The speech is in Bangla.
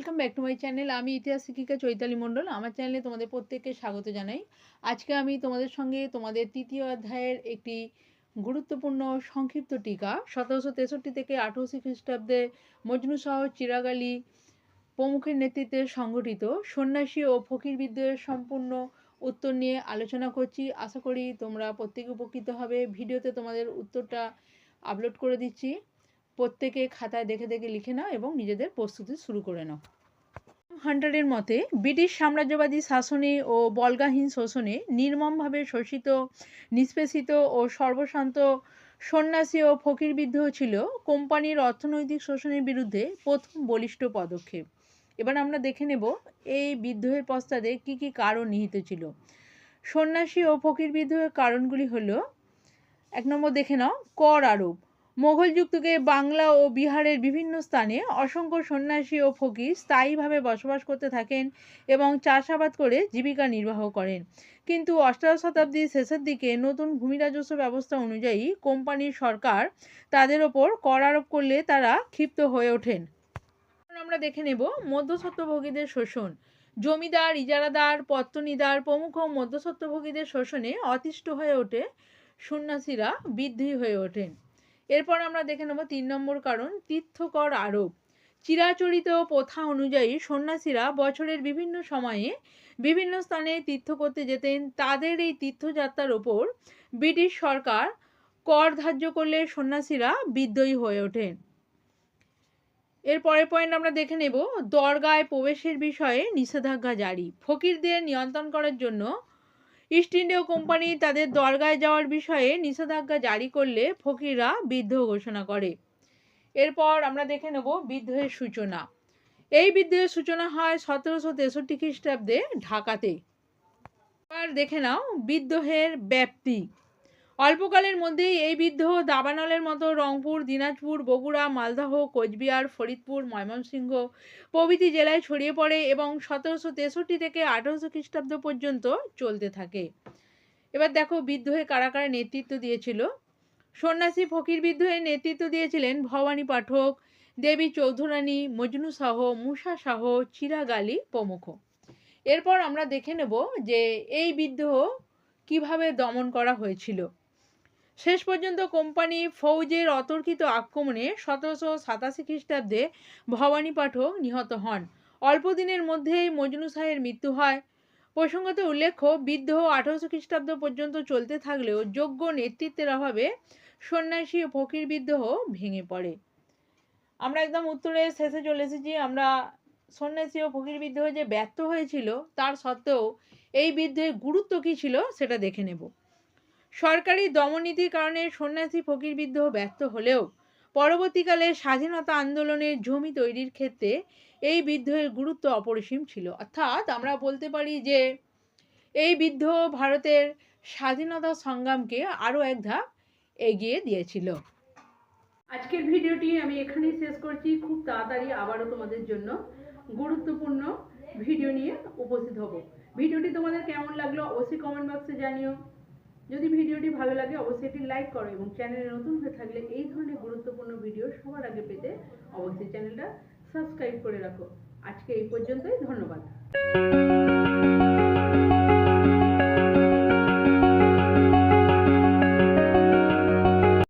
Welcome back to my channel আমি ইতিহাস শিক্ষিকা চৈতালি মণ্ডল। আমার চ্যানেলে তোমাদের প্রত্যেককে স্বাগত জানাই। আজকে আমি তোমাদের সঙ্গে তোমাদের তৃতীয় অধ্যায়ের একটি গুরুত্বপূর্ণ সংক্ষিপ্ত টিকা, সতেরোশো তেষট্টি থেকে আঠেরোশো খ্রিস্টাব্দে মজনু শাহ চিরাগ প্রমুখের নেতৃত্বে সংগঠিত। সন্ন্যাসী ও ফকির বিদ্রোহের সম্পূর্ণ উত্তর নিয়ে আলোচনা করছি। আশা করি তোমরা প্রত্যেকে উপকৃত হবে। ভিডিওতে তোমাদের উত্তরটা আপলোড করে দিচ্ছি। প্রত্যেকে খাতায় দেখে দেখে লিখে নাও এবং নিজেদের প্রস্তুতি শুরু করে নাও। হান্টারের মতে, ব্রিটিশ সাম্রাজ্যবাদী শাসনে ও বলগাহীন শোষণে নির্মমভাবে শোষিত, নিষ্পেষিত ও সর্বশান্ত সন্ন্যাসী ও ফকির বিদ্রোহ ছিল কোম্পানির অর্থনৈতিক শোষণের বিরুদ্ধে প্রথম বলিষ্ঠ পদক্ষেপ। এবার আমরা দেখে নেব এই বিদ্রোহের পশ্চাতে কী কী কারণ নিহিত ছিল। সন্ন্যাসী ও ফকির বিদ্রোহের কারণগুলি হলো, এক নম্বর দেখে নাও, কর আরোপ। মোগল যুগ থেকে বাংলা ও বিহারের বিভিন্ন স্থানে অসংখ্য সন্ন্যাসী ও ফকির স্থায়ীভাবে বসবাস করতে থাকেন এবং চাষাবাদ করে জীবিকা নির্বাহ করেন। কিন্তু অষ্টাদশ শতাব্দীর শেষের দিকে নতুন ভূমি রাজস্ব ব্যবস্থা অনুযায়ী কোম্পানির সরকার তাদের ওপর কর আরোপ করলে তারা ক্ষিপ্ত হয়ে ওঠেন। আমরা দেখে নেব মধ্যস্বত্বভোগীদের শোষণ। জমিদার, ইজারাদার, পত্তনিদার প্রমুখ মধ্যস্বত্বভোগীদের শোষণে অতিষ্ঠ হয়ে ওঠে সন্ন্যাসীরা, বৃদ্ধি হয়ে ওঠেন। এরপর আমরা দেখে নেব তিন নম্বর কারণ, তীর্থকর আরোপ। চিরাচরিত প্রথা অনুযায়ী সন্ন্যাসীরা বছরের বিভিন্ন সময়ে বিভিন্ন স্থানে তীর্থ করতে যেতেন। তাদের এই তীর্থযাত্রার ওপর ব্রিটিশ সরকার কর ধার্য করলে সন্ন্যাসীরা বিদ্রোহী হয়ে ওঠেন। এর পরের পয়েন্ট আমরা দেখে নেব, দরগায় প্রবেশের বিষয়ে নিষেধাজ্ঞা জারি। ফকিরদের নিয়ন্ত্রণ করার জন্য ইস্ট ইন্ডিয়া কোম্পানি তাদের দরগায় যাওয়ার বিষয়ে নিষেধাজ্ঞা জারি করলে ফকিররা বিদ্রোহ ঘোষণা করে। এরপর আমরা দেখে নেব বিদ্রোহের সূচনা। এই বিদ্রোহের সূচনা হয় সতেরোশো তেষট্টি খ্রিস্টাব্দে ঢাকাতে। এবার দেখে নাও বিদ্রোহের ব্যাপ্তি। অল্পকালের মধ্যেই এই বিদ্রোহ দাবানলের মতো রংপুর, দিনাজপুর, বগুড়া, মালদহ, কোচবিহার, ফরিদপুর, ময়মনসিংহ প্রভৃতি জেলায় ছড়িয়ে পড়ে এবং সতেরোশো তেষট্টি থেকে আঠেরোশো খ্রিস্টাব্দ পর্যন্ত চলতে থাকে। এবার দেখো বিদ্রোহে কারা কারা নেতৃত্ব দিয়েছিল। সন্ন্যাসী ফকির বিদ্রোহের নেতৃত্ব দিয়েছিলেন ভবানী পাঠক, দেবী চৌধুরানী, মজনু শাহ মুসা শাহ চিরাগ আলী প্রমুখ। এরপর আমরা দেখে নেব যে এই বিদ্রোহ কীভাবে দমন করা হয়েছিল। শেষ পর্যন্ত কোম্পানি ফৌজের অতর্কিত আক্রমণে সতেরোশো সাতাশি খ্রিস্টাব্দে ভবানী পাঠক নিহত হন। অল্প দিনের মধ্যেই মজনু শাহের মৃত্যু হয়। প্রসঙ্গত উল্লেখ্য বিদ্রোহ আঠারোশো খ্রিস্টাব্দ পর্যন্ত চলতে থাকলেও যোগ্য নেতৃত্বের অভাবে সন্ন্যাসী ও ফকির বিদ্রোহ ভেঙে পড়ে। আমরা একদম উত্তরে শেষে চলে এসেছি। আমরা সন্ন্যাসী ও ফকির বিদ্রোহ যে ব্যর্থ হয়েছিল, তার সত্ত্বেও এই বিদ্রোহের গুরুত্ব কী ছিল, সেটা দেখে নেব। সরকারি দমননীতির কারণে সন্ন্যাসী ফকির বিদ্রোহ ব্যর্থ হলেও পরবর্তীকালে স্বাধীনতা আন্দোলনের জমি তৈরির ক্ষেত্রে এই বিদ্রোহের গুরুত্ব অপরিসীম ছিল। অর্থাৎ আমরা বলতে পারি যে এই বিদ্রোহ ভারতের স্বাধীনতা সংগ্রামকে আরও এক ধাপ এগিয়ে দিয়েছিল। আজকের ভিডিওটি আমি এখানেই শেষ করছি। খুব তাড়াতাড়ি আবারও তোমাদের জন্য গুরুত্বপূর্ণ ভিডিও নিয়ে উপস্থিত হব। ভিডিওটি তোমাদের কেমন লাগল অবশ্যই কমেন্ট বক্সে জানিও। যদি ভিডিওটি ভালো লাগে, অবশ্যই এটি লাইক করো এবং চ্যানেলে নতুন হয়ে থাকলে এই ধরনের গুরুত্বপূর্ণ ভিডিও সবার আগে পেতে অবশ্যই চ্যানেলটা সাবস্ক্রাইব করে রাখো। আজকে এই পর্যন্তই, ধন্যবাদ।